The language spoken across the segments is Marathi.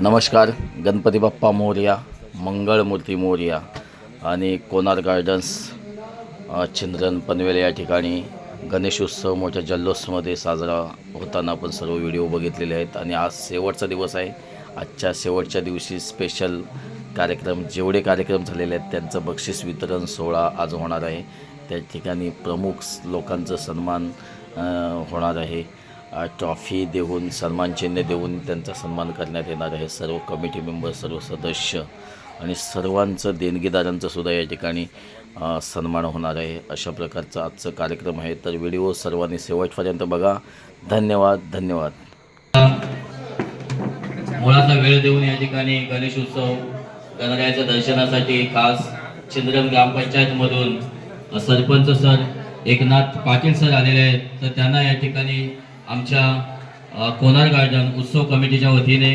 नमस्कार गणपती बाप्पा मोरया मंगळमूर्ती मोरया आणि कोणार गार्डन्स चिंद्रन पनवेल या ठिकाणी गणेशोत्सव मोठ्या जल्लोषमध्ये साजरा होताना आपण सर्व व्हिडिओ बघितलेले आहेत. आणि आज शेवटचा दिवस आहे. आजच्या शेवटच्या दिवशी स्पेशल कार्यक्रम जेवढे कार्यक्रम झालेले आहेत त्यांचं बक्षीस वितरण सोहळा आज होणार आहे. त्या ठिकाणी प्रमुख लोकांचं सन्मान होणार आहे. ट्रॉफी देऊन सन्मान चिन्ह देऊन त्यांचा सन्मान करण्यात येणार आहे. सर्व कमिटी मेंबर सर्व सदस्य आणि सर्वांचं देणगीदारांचं सुद्धा या ठिकाणी सन्मान होणार आहे. अशा प्रकारचा आजचा कार्यक्रम आहे. तर व्हिडिओ सर्वांनी शेवटपर्यंत बघा. धन्यवाद धन्यवाद. मुळाचा वेळ देऊन या ठिकाणी गणेश उत्सव गणरायाच्या दर्शनासाठी खास चिंद्रम ग्रामपंचायत मधून सरपंच सर एकनाथ पाटील सर आलेले आहेत. तर त्यांना या ठिकाणी आमच्या अ, कोनार गार्डन उत्सव कमिटीच्या वतीने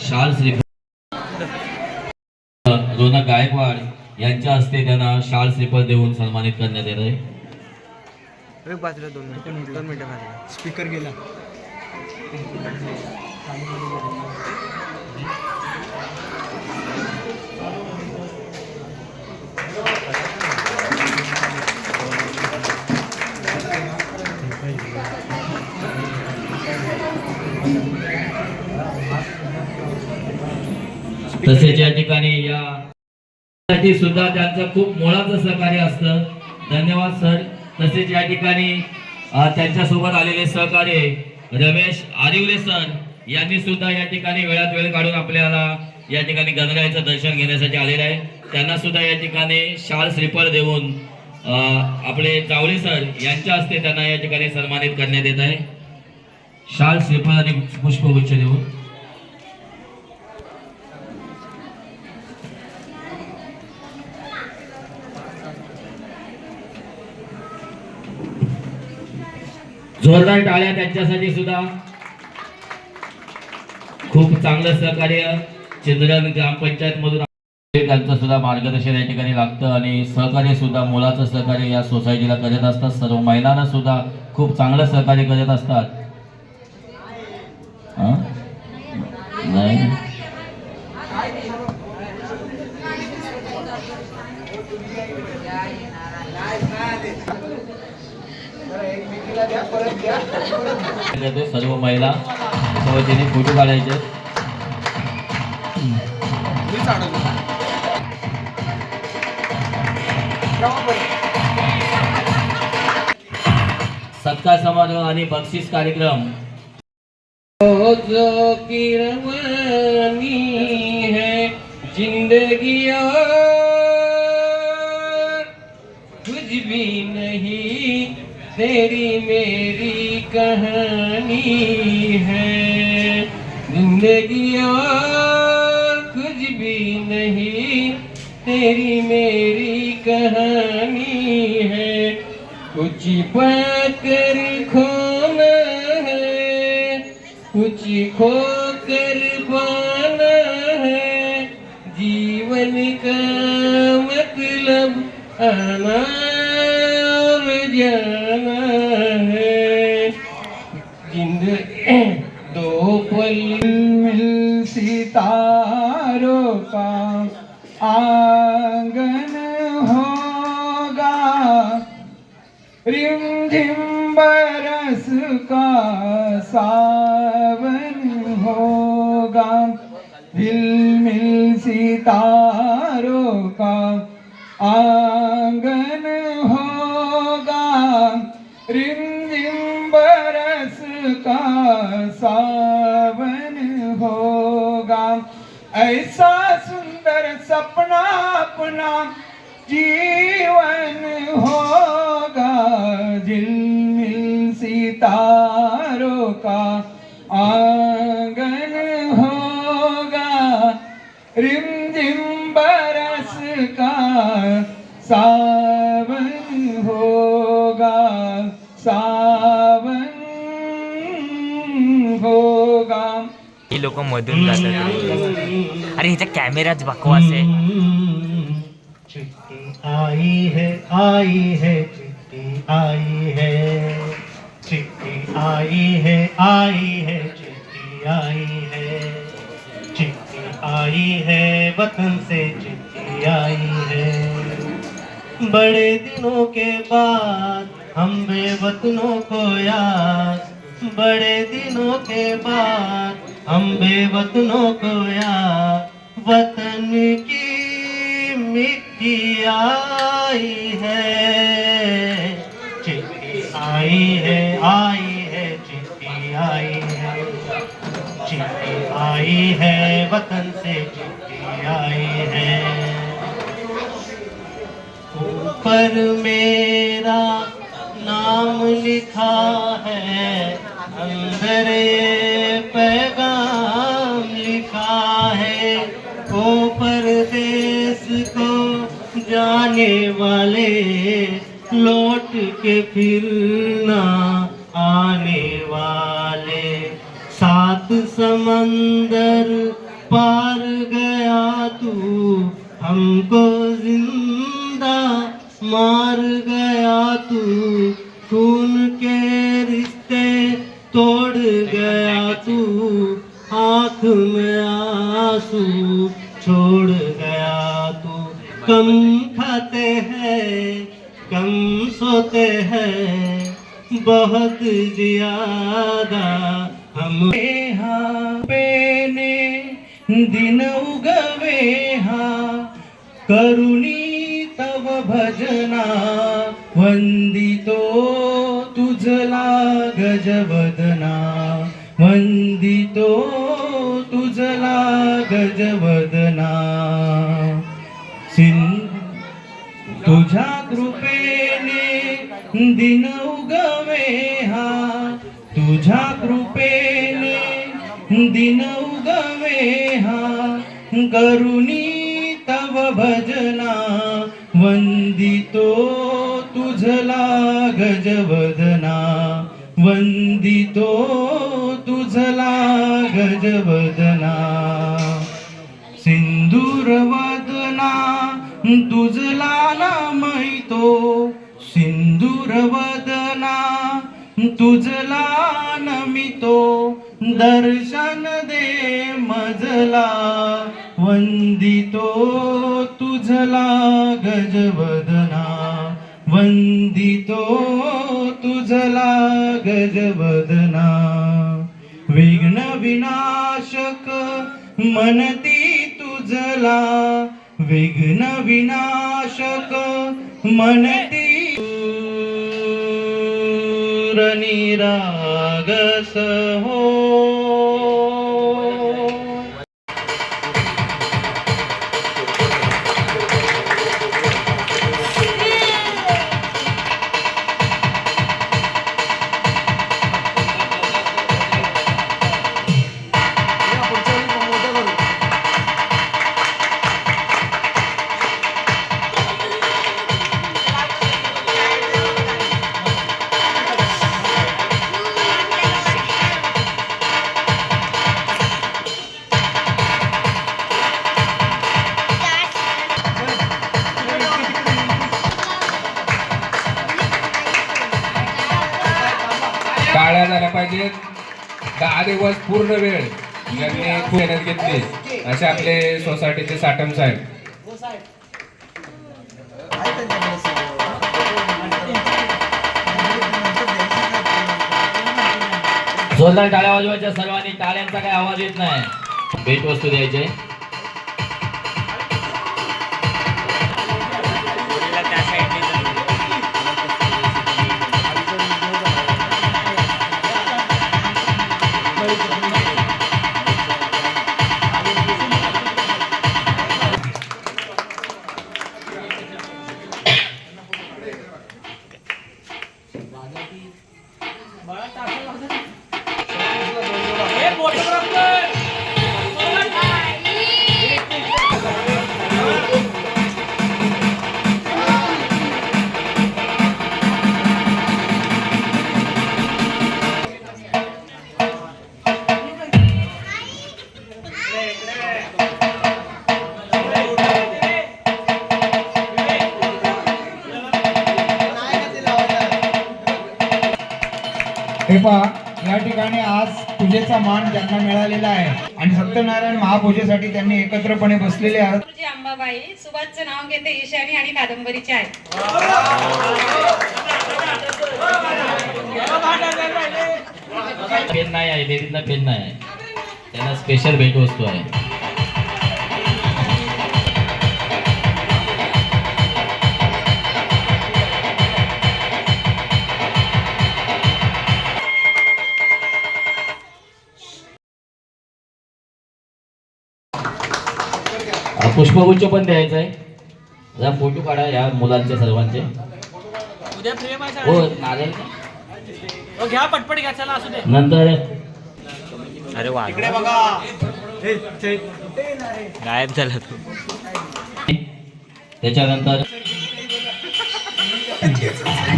शाल श्री रोनक गायकवाड यांच्या हस्ते त्यांना शाल श्रीफळ देऊन सन्मानित करण्यात येत आहे एक बाजूला दोन मिनिटं. दोन मिनिटं. बाजूला स्पीकर गेला तसेच या ठिकाणी या साठी सुद्धा त्यांचं खूप मोलाचं सहकार्य असतं. धन्यवाद सर. तसेच या ठिकाणी त्यांच्यासोबत आलेले सहकार्य रमेश आरिवले सर यांनी सुद्धा या ठिकाणी वेळात वेळ काढून आपल्याला या ठिकाणी गणरायाचं दर्शन घेण्यासाठी आलेलं आहे. त्यांना सुद्धा या ठिकाणी शाल श्रीफळ देऊन आपले चावले सर यांच्या हस्ते त्यांना या ठिकाणी सन्मानित करण्यात येत आहे. शाल श्रीफळ आणि पुष्पगुच्छ देऊन. जोरदार टाळ्या त्यांच्यासाठी सुद्धा. खूप चांगलं सहकार्य चिंद्रन ग्रामपंचायत मधून. त्यांचं सुद्धा मार्गदर्शन या ठिकाणी लागतं आणि सहकार्य सुद्धा मुलाचं सहकार्य या सोसायटीला करत असतात. सर्व महिलांना सुद्धा खूप चांगलं सहकार्य करत असतात. नाही? सर्व महिला. सोबतीने फोटो काढायचे सत्कार समारोह आणि बक्षीस कार्यक्रम. जो है जिंदगी कुछ भी नहीं तेरी मेरी कहानी है। ज़िंदगी और कुछ भी नहीं, तेरी मेरी कहानी है। कुछ पाकर खोना है, कुछ खो कर पाना है। जीवन का मतलब आना जिंद दो पल मिल सितारों का आंगन होगा रिम झिम बरस का सावन होगा दिल मिल सितारों का आंगन का सावन होगा? ऐसा सुंदर सपना अपना जीवन होगा जिनमिल सितारों का आंगन होगा। रिम झिम बरस का सावन होगा। सा ही लोक मधून जातात रे. अरे हिचा कॅमेराच बकवास आहे चिट्ठी आई है आई है चिट्ठी आई है। चिट्ठी आई है आई है चिट्ठी आई है। चिट्ठी आई है वतन से चिट्ठी आई है। बड़े दिनों के बाद हम बेवतनों को याद बड़े दिनों के बाद हम बेवतनों को या वतन की मिट्टी आई है। चिट्ठी आई है आई है, चिट्ठी आई है। चिट्ठी आई है, वतन से चिट्ठी आई है। ऊपर मेरा नाम लिखा है, अंदर वाले लौट के फिर ना आने वाले। सात समंदर पार गया तू हमको जिंदा मार गया तू। खून के रिश्ते तोड़ गया तू आंख में आंसू छोड़ गया तू। कम खाते हैं कम सोते हैं बहुत ज्यादा हम। हा पेने दिन उगवे हाँ करुणी तव भजना वंदितो तुझला गजबज दिन उगवे हा तुझ्या कृपेने दिन उगवे हा करुणी तव भजना वंदितो तुझला गजवदना वंदितो तुझला गजवदना. सिंदूरवदना तुझला ना मैतो दुर्वदना तुझला नमितो दर्शन दे मजला वंदितो तुझला गजवदना वंदितो तुझला गजवदना. विघ्न विनाशक मनती तुझला विघ्न विनाशक मनती निरागस हो। म्हणजे दहा दिवस पूर्ण वेळ यांनी खूप मेहनत घेतली. असे आपले सोसायटीचे साटम साहेब. जोरदार टाळ्या वाजवायच्या सर्वांनी. टाळ्यांचा काही आवाज येत नाही. भेटवस्तू द्यायचे. हे पहा या ठिकाणी आज पूजेचा मान त्यांना मिळालेला आहे. आणि सत्यनारायण महापूजेसाठी त्यांनी एकत्रपणे बसलेले आहेत. अंबाबाई सुभाषचं नाव घेते ईशानी आणि कादंबरीचे आहे पेन नाही आहे लेडीजला पेन नाही आहे. त्यांना स्पेशल भेटवस्तू आहे. पुष्पगुच्छ पण द्यायचं आहे. जरा फोटो काढा या मुलांचे सर्वांचे. हो नारळ घ्या पटपट घ्या चला असू दे. नंतर अरे वा. गायब झाला तू. त्याच्यानंतर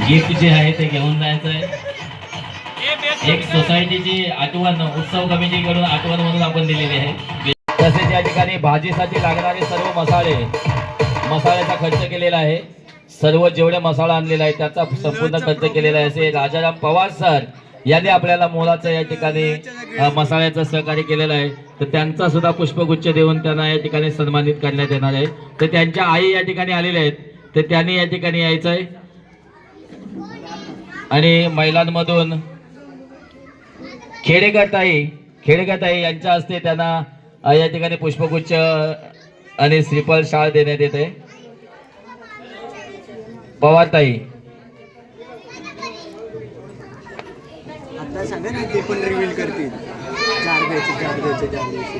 गिफ्ट जे आहे ते घेऊन जायचं आहे. एक सोसायटीची आठवण उत्सव कमिटीकडून आठवण म्हणून आपण दिलेली आहे. तसेच या ठिकाणी भाजीसाठी लागणारे सर्व मसाले मसाल्याचा खर्च केलेला आहे. सर्व जेवढे मसाला आणलेला आहे त्याचा संपूर्ण खर्च केलेला आहे. असे राजाराम पवार सर यांनी आपल्याला मोलाचं या ठिकाणी मसाल्याचं सहकार्य केलेलं आहे. तर त्यांचा सुद्धा पुष्पगुच्छ देऊन त्यांना या ठिकाणी सन्मानित करण्यात येणार आहे. तर त्यांच्या आई या ठिकाणी आलेल्या आहेत. तर त्यांनी या ठिकाणी यायचं आहे. आणि महिलांमधून खेडेकर ताई खेडेकर ताई यांच्या हस्ते त्यांना या ठिकाणी पुष्पगुच्छ आणि श्रीफळ शाळ देण्यात येत. आहे पवार ताई आता सांगा ना ते पण रिव्हील करतील. चार द्यायचे चार द्यायचे चार द्यायचे.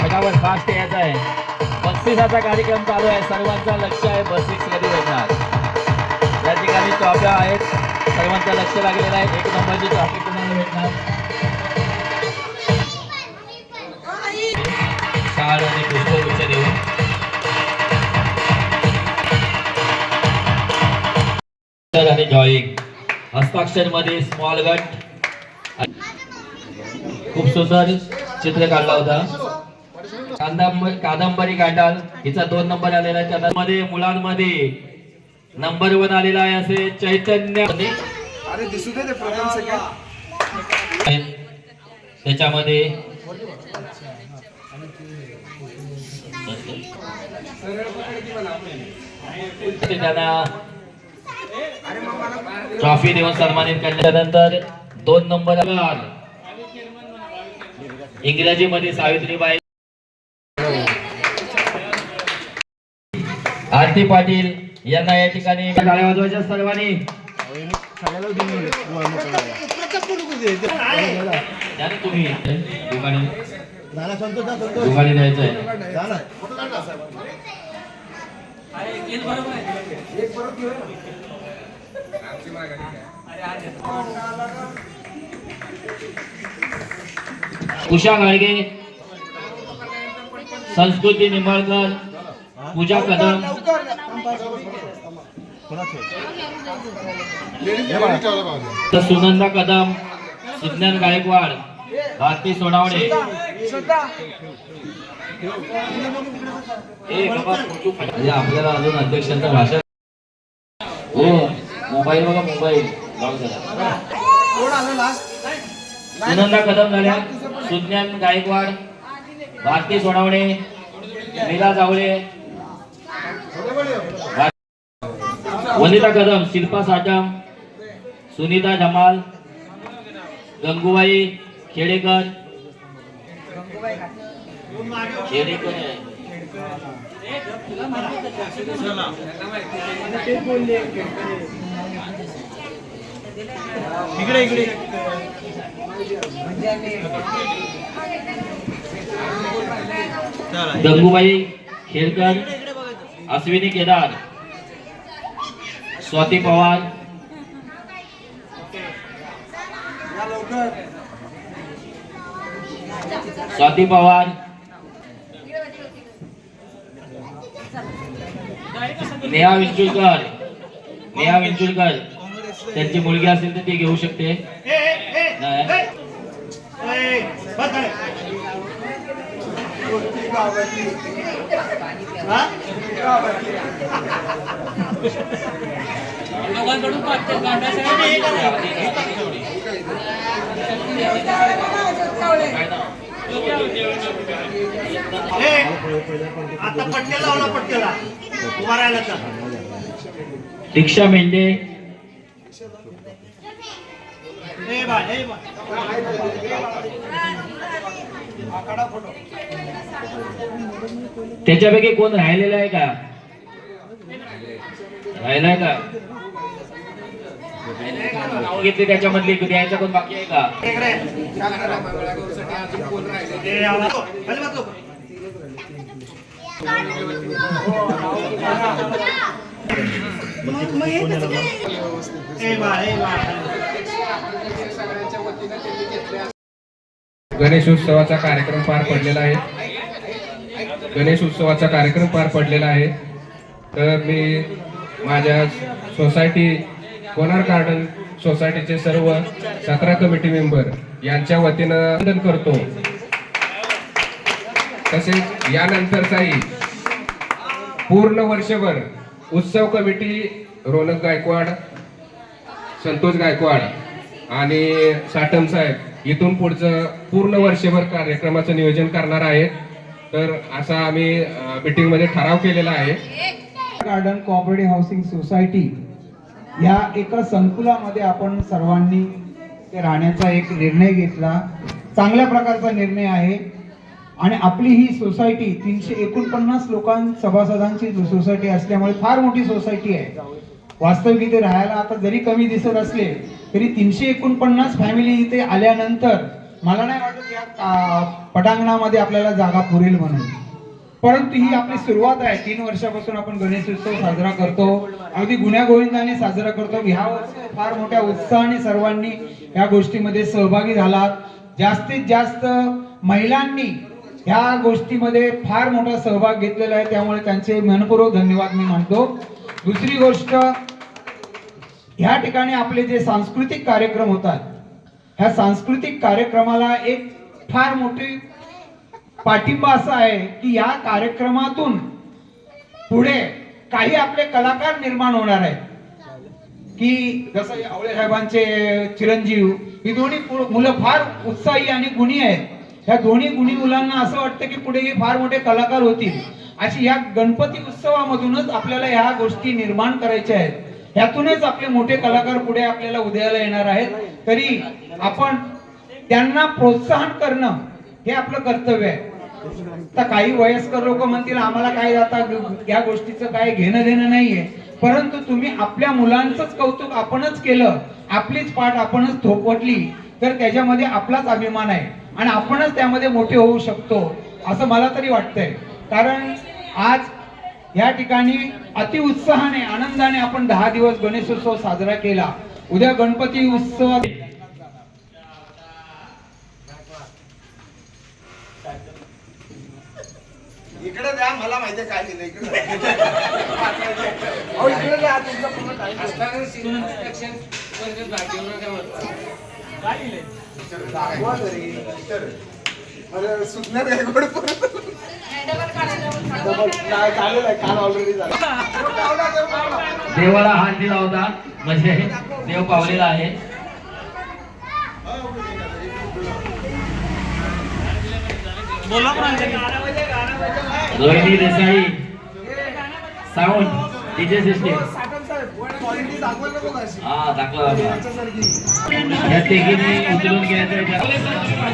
फटाफट फास्ट यायचं आहे. बक्षिसाचा कार्यक्रम चालू आहे. सर्वांचं लक्ष आहे बक्षीस कधी भेटणार? या ठिकाणी ट्रॉफ्या आहेत. सर्वांचं लक्ष लागलेलं आहे. एक नंबरची ट्रॉफी तुम्हाला भेटणार? शाळ आणि पुष्पगुच्छ देऊन. आणि ड्रॉइंग हस्ताक्षरमध्ये स्मॉल गट खूप सुंदर चित्र काढला होता. कादंबरी कादंबरी कांडाल हिचा दोन नंबर आलेला आहे. त्या मध्ये मुलांमध्ये नंबर वन आलेला आहे असे चैतन्य. अरे दिसू दे त्याच्यामध्ये त्यांना ट्रॉफी देऊन सन्मानित केल्यानंतर दोन नंबर इंग्रजीमध्ये सावित्रीबाई. आरती पाटील यांना या ठिकाणी वाजवायच्या सर्वांनी. तुम्ही द्यायचं आहे उषा गाडगे संस्कृती निंबाळकर पूजा कदम. तर सुनंदा कदम सुज्ञान गायकवाड भारती सोनावणे काढ. म्हणजे आपल्याला अजून अध्यक्षांचं भाषण हो मोबाईल बघा मोबाईल. सुनंदा कदम झाल्या. सुज्ञान गायकवाड भारती सोनावणे मीरा जावळे वनिता कदम शिल्पा साटम सुनीता धमाल गंगूबाई खेडेकर आहे. इकडे इकडे गंगूबाई खेडकर अश्विनी केदार स्वाती पवार लवकर स्वाती पवार. नेहा विंचुरकर नेहा विंचुरकर त्यांची मुलगी असेल तर ती घेऊ शकते. नाही. आता पटकेला लावला पटकेला उभा राहिला तर. दीक्षा मेंढे. त्याच्यापैकी कोण राहिलेला आहे का? राहिलाय का? घेतले त्याच्यामधली द्यायचा कोण बाकी आहे का? गणेश उत्सवाचा कार्यक्रम पार पडलेला आहे. गणेश उत्सवाचा कार्यक्रम पार पडलेला आहे. तर मी माझ्या सोसायटी कोणार गार्डन सोसायटीचे सर्व सतरा कमिटी मेंबर यांच्या वतीनं अभिनंदन करतो. तसेच यानंतरचाही पूर्ण वर्षभर उत्सव कमिटी रोनक गायकवाड संतोष गायकवाड आणि साटम साहेब इथून पुढचं पूर्ण वर्षभर कार्यक्रमाचं नियोजन करणार आहेत. तर असा आम्ही मीटिंगमध्ये ठराव केलेला आहे. गार्डन कॉपरेटिव्ह हाऊसिंग सोसायटी या एका संकुलामध्ये आपण सर्वांनी ते राहण्याचा एक निर्णय घेतला. चांगल्या प्रकारचा निर्णय आहे. आणि आपली ही सोसायटी तीनशे एकोणपन्नास लोकां सभासदांची सोसायटी असल्यामुळे फार मोठी सोसायटी आहे. वास्तविक इथे राहायला आता जरी कमी दिसत असले तरी तीनशे एकोणपन्नास फॅमिली इथे आल्यानंतर मला नाही वाटत या पटांगणामध्ये आपल्याला जागा पुरेल म्हणून. परंतु ही आपली सुरुवात आहे. तीन वर्षापासून आपण गणेश उत्सव साजरा करतो. अगदी गुण्यागोविंदाने साजरा करतो. ह्या फार मोठ्या उत्साहाने सर्वांनी या गोष्टीमध्ये सहभागी झालात. जास्तीत जास्त महिलांनी ह्या गोष्टीमध्ये फार मोठा सहभाग घेतलेला आहे. त्यामुळे त्यांचे मनपूर्वक धन्यवाद मी मानतो. दुसरी गोष्ट ह्या ठिकाणी आपले जे सांस्कृतिक कार्यक्रम होतात ह्या सांस्कृतिक कार्यक्रमाला एक फार मोठी पाठिंबा असा आहे की या कार्यक्रमातून पुढे काही आपले कलाकार निर्माण होणार आहेत. की जसं आवळे साहेबांचे चिरंजीव ही दोन्ही मुलं फार उत्साही आणि गुणी आहेत. ह्या दोन्ही गुणी मुलांना असं वाटतं की पुढे हे फार मोठे कलाकार होतील. अशी या गणपती उत्सवामधूनच आपल्याला ह्या गोष्टी निर्माण करायच्या आहेत. ह्यातूनच आपले मोठे कलाकार पुढे आपल्याला उदयाला येणार आहेत. तरी आपण त्यांना प्रोत्साहन करणं हे आपलं कर्तव्य आहे. तर काही वयस्कर लोक म्हणतील आम्हाला काय आता या गोष्टीचं काय घेणं देणं नाहीये. परंतु तुम्ही आपल्या मुलांचंच कौतुक आपणच केलं आपलीच पाठ आपणच थोपवटली तर त्याच्यामध्ये आपलाच अभिमान आहे. आणि आपणच त्यामध्ये मोठे होऊ शकतो असं मला तरी वाटतंय. कारण आज या ठिकाणी अतिउत्साहाने आनंदाने आपण दहा दिवस गणेशोत्सव साजरा केला. उद्या गणपती उत्सवात इकडे द्या मला माहिती आहे काय लिहिलं इकडे अहो, इकडे द्या तुमचा पूर्ण time. दाखवा तरी. तर. अरे, सुटणार काय गोड परत डबल. नाही, चालेल आहे काल ऑलरेडी झालं. लावला, देव लावला. देवाला हात दिला होता. म्हणजे देव पावलेला आहे. Rohini Desai. Sound DJ system. हा दाखला दाखला याच्यासारखी. या तिघींनी उचलून घ्यायचं